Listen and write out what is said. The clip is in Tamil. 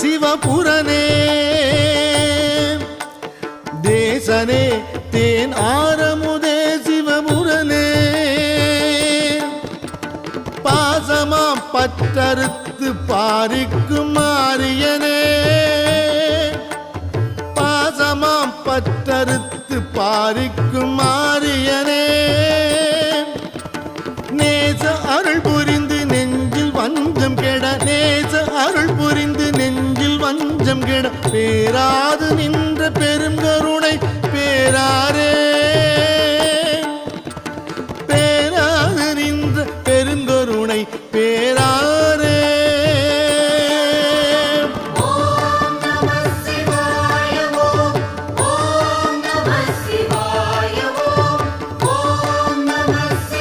சிவபுரனே. தேசனே தேன் ஆரமுதே சிவபுரனே. பாசமாம் பற்றறுத்து பாரிக்கும் மாரியனே பாசமாம் பற்றறுத்து பாரிக்கும் மாரியனே நேச அருள் புரிந்து நெஞ்சில் வஞ்சம் கெட நேச அருள் புரிந்து நெஞ்சம் கிட. பேராது நின்ற பெருங்கருணை பேராரே. பேராது நின்ற பெருங்கருணை பேராரே. Thank.